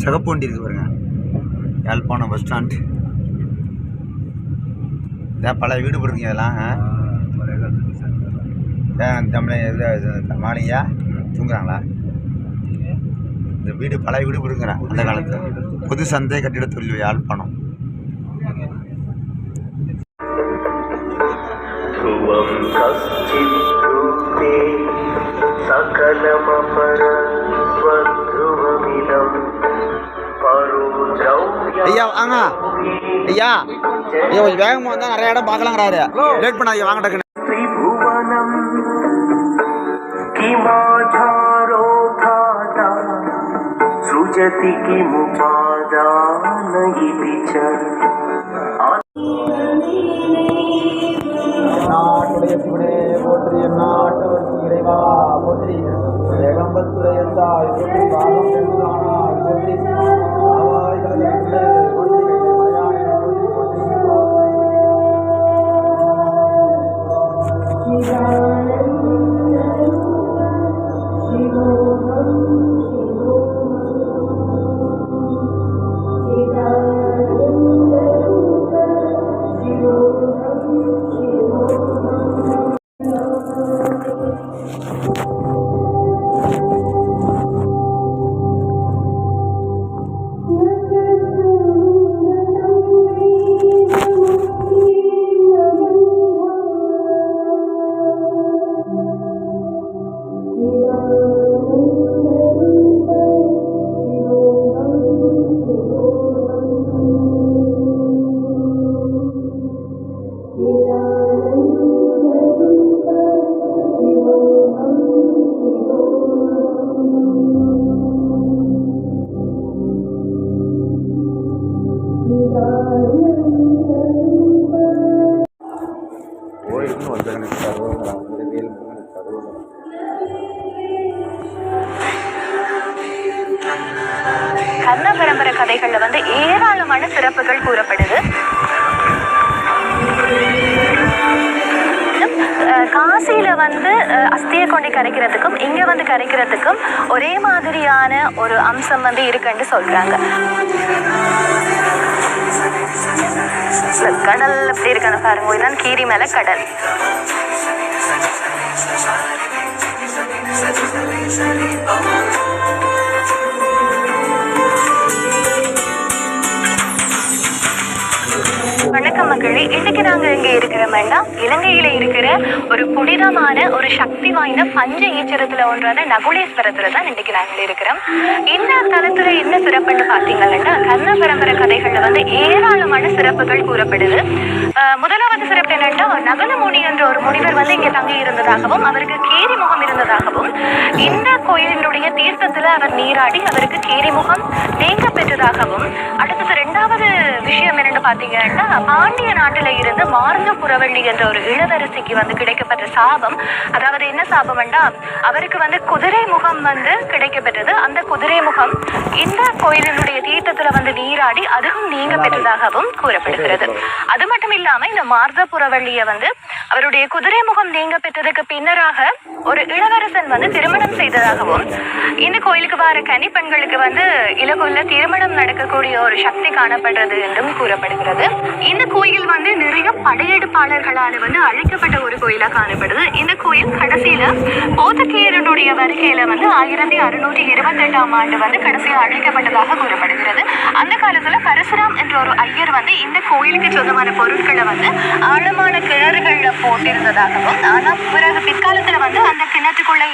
சிகப்பு வண்டி இருக்குது பாருங்க. யாழ்ப்பாணம் பஸ் ஸ்டாண்ட் இதான் பல வீடு போடுறீங்க இதெல்லாம் ஆ? பழைய காலத்து சார் இதான் தமிழ் மாலையா தூங்குறாங்களா? இந்த வீடு பழைய வீடு விடுங்கிறேன் அந்த காலத்தில். புது சந்தை கட்டிட தொழில் யாழ்ப்பாணம் ஐயா வாங்க. ஐயா ஐயா கொஞ்சம் வேகமாக வந்தால் நிறைய இடம் பார்க்கலாங்கிறாரு. லேட் பண்ணாங்க வாங்க டக்குன்னு की माझारोधादा सृजति किम पादा नहि विचर नाटड़े पुणे கர்ண பரம்பரை கதைகள்ல வந்து ஏராளமான சிறப்புகள் கூறப்படுது. காசியில வந்து அஸ்தியை கொண்டு கரைக்கிறதுக்கும் இங்க வந்து கரைக்கிறதுக்கும் ஒரே மாதிரியான ஒரு அம்சம் வந்து இருக்குன்னு சொல்றாங்க. கடல் எப்படி இருக்கான்னு பாருங்க. இதுதான் கீரி மேல கடல். வணக்கம் மக்களே இன்னைக்கு நாங்க இங்க இருக்கிறோம்னா இலங்கையில இருக்கிற ஒரு புனிதமான ஒரு சக்தி வாய்ந்த பஞ்ச ஈச்சரத்துல ஒன்றான நகுலேஸ்வரத்துல தான் இன்னைக்கு நாங்கள் இருக்கிறோம். இந்த தலத்துல என்ன சிறப்புன்னு பாத்தீங்கன்னா கர்ண பரம்பரை கதைகள்ல வந்து ஏராளமான சிறப்புகள் கூறப்படுது. முதலாவது சிறப்பு என்னன்னா நகலமுனி என்ற ஒரு முனிவர் வந்து இங்க தங்கி இருந்ததாகவும் அவருக்கு கேரி முகம் இருந்ததாகவும் இந்த கோயிலினுடைய தீர்த்தத்துல அவர் நீராடி அவருக்கு கீரி முகம் நீங்க பெற்றதாகவும் அடுத்தது ரெண்டாவது விஷயம் என்னன்னு பாத்தீங்கன்னா பாண்டிய நாட்டுல இருந்து மார்ந்த புறவள்ளி என்ற ஒரு இளவரசிக்கு வந்து கிடைக்கப்பட்ட சாபம். அதாவது என்ன சாபம்னா அவருக்கு வந்து குதிரை முகம் வந்து கிடைக்கப்பெற்றது. அந்த குதிரை முகம் இந்த கோயிலினுடைய தீர்த்தத்துல வந்து நீராடி அதுவும் நீங்க பெற்றதாகவும் கூறப்படுகிறது. அது மட்டும் இல்லாம இந்த மார்த புறவள்ளிய வந்து அவருடைய குதிரை முகம் நீங்க பெற்றதுக்கு பின்னராக ஒரு இளவரசன் வந்து திருமணம் செய்ததாகவும் இந்த கோயிலுக்கு வர கனி பெண்களுக்கு வந்து இலகுல திருமணம் நடக்கக்கூடிய ஒரு சக்தி காணப்படுறது என்றும் கூறப்படுகிறது. இந்த கோயில் வந்து நிறைய படையெடுப்பாளர்களால வந்து அழைக்கப்பட்ட ஒரு கோயிலா காணப்படுது. இந்த கோயில் கடைசியில போர்த்துகேயருடைய வருகையில வந்து ஆயிரத்தி அறுநூற்றி இருபத்தி எட்டாம் ஆண்டு வந்து கடைசியாக அழைக்கப்பட்டதாக கூறப்படுகிறது. அந்த காலத்துல பரசுராம் என்ற ஒரு ஐயர் வந்து இந்த கோயிலுக்கு சொந்தமான பொருட்களை வந்து ஆழமான கிணறுகள்ல போட்டிருந்ததாகவும் ஆனா பிறகு பிற்காலத்துல வந்து அந்த கிணற்றுக்குள்ள